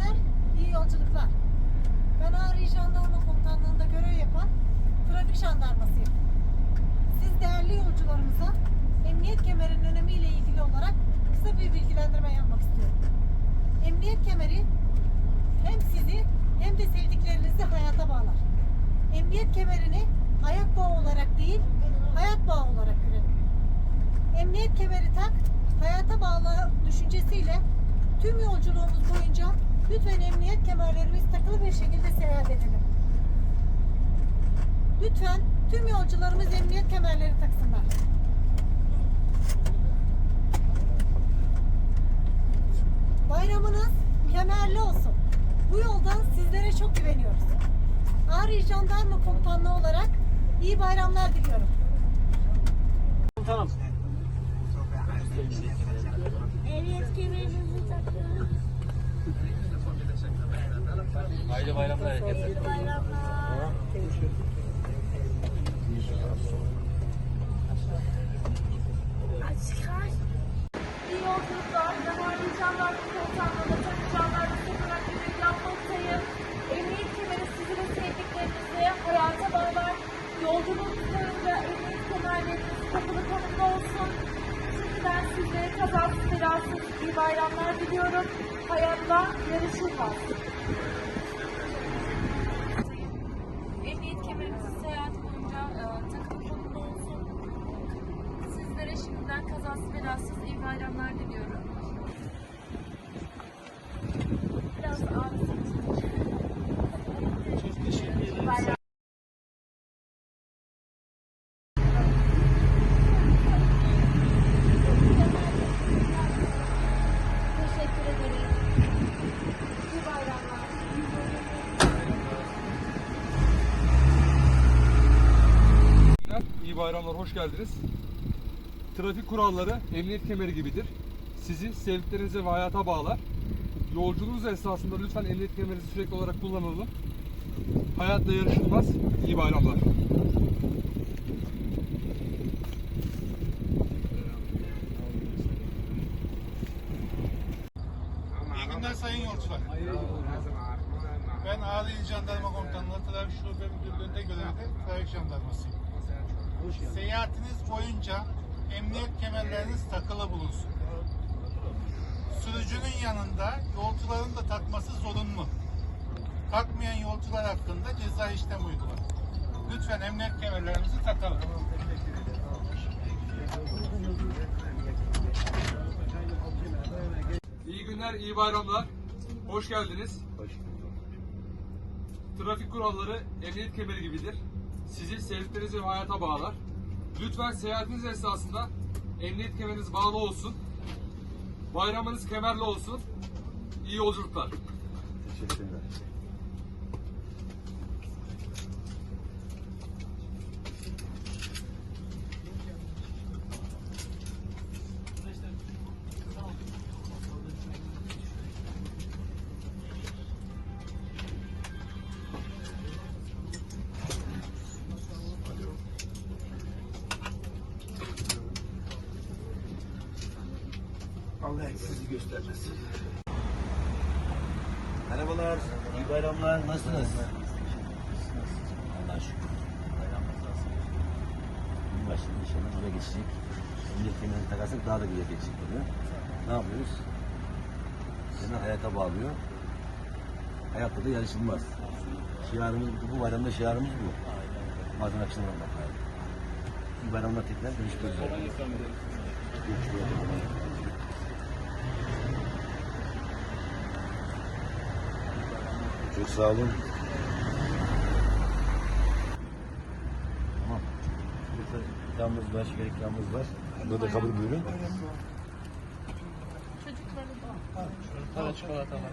günler, iyi yolculuklar. Ben Ağrı Jandarma Komutanlığı'nda görev yapan trafik jandarmasıyım. Siz değerli yolcularımıza emniyet kemerinin önemiyle ilgili olarak kısa bir bilgilendirme yapmak istiyorum. Emniyet kemeri hem sizi hem de sevdiklerinizi hayata bağlar. Emniyet kemerini ayak bağı olarak değil, hayat bağı olarak görelim. Emniyet kemeri tak, hayata bağlı düşüncesiyle tüm yolculuğumuz boyunca lütfen emniyet kemerlerimiz takılı bir şekilde seyahat edelim. Lütfen tüm yolcularımız emniyet kemerleri taksınlar. Bayramınız kemerli olsun. Bu yoldan sizlere çok güveniyoruz. Ağrı Jandarma Komutanlığı olarak iyi bayramlar diliyorum. Tamam. Evet kemerinizi takın. Hayırlı bayramlar herkese. İyi yolculuklar. Jandarma Komutanlığı'nda takacağımlar olarak görev yapmaktayım. Emniyet kemeri sizi ve sevdiklerinizi hayata bağlar. Yolculuğunuz boyunca emniyet kemerleriniz konumda olsun. Şimdiden sizlere kazasız belasız iyi bayramlar diliyorum. Hayatta yarışılmaz. Emniyet kemerinizi seyahat boyunca e, takılı konumda olsun. Sizlere şimdiden kazasız belasız iyi bayramlar diliyorum. Biraz ağrı Çok teşekkür ederim. İyi bayramlar, hoş geldiniz. Trafik kuralları emniyet kemeri gibidir. Sizi sevdiklerinize ve hayata bağlar. Yolculuğunuz esnasında lütfen emniyet kemerinizi sürekli olarak kullanalım. Hayatla yarışılmaz. İyi bayramlar. İyi günler sayın yolcular. Ben Ağrı Jandarma Komutanlığı Trafik Şube Müdürlüğü'nde görevde trafik jandarmasıyım. Seyahatiniz boyunca emniyet kemerleriniz takılı bulunsun. Sürücünün yanında yolcuların da takması zorunlu. Takmayan yolcular hakkında ceza işlem uygulanır. Lütfen emniyet kemerlerimizi takalım. İyi günler, iyi bayramlar. Hoş geldiniz. Trafik kuralları emniyet kemeri gibidir. Sizi sevdiklerinize ve hayata bağlar. Lütfen seyahatiniz esnasında emniyet kemeriniz bağlı olsun. Bayramınız kemerli olsun. İyi yolculuklar. Allah eksizi göstermesin. Merhabalar, iyi bayramlar, nasılsınız? Allah'a şükür. Bayramınız nasıl? Gün başında inşallah buraya geçecek. Emniyet kemerini takarsak daha da güzel geçecek oluyor. Ne yapıyoruz? Seni hayata bağlıyor. Hayatta da yarışılmaz. Şiarımız, bu bayramda şiarımız bu. Bazen akşam olmak İyi bayramlar tekrar görüşmek üzere. Görüşmek üzere. Çok sağ olun. Tamam. Burada ikramımız var, şeker ikramımız var. Bunu da kabul buyurun. Çocukları da. Para çikolata var.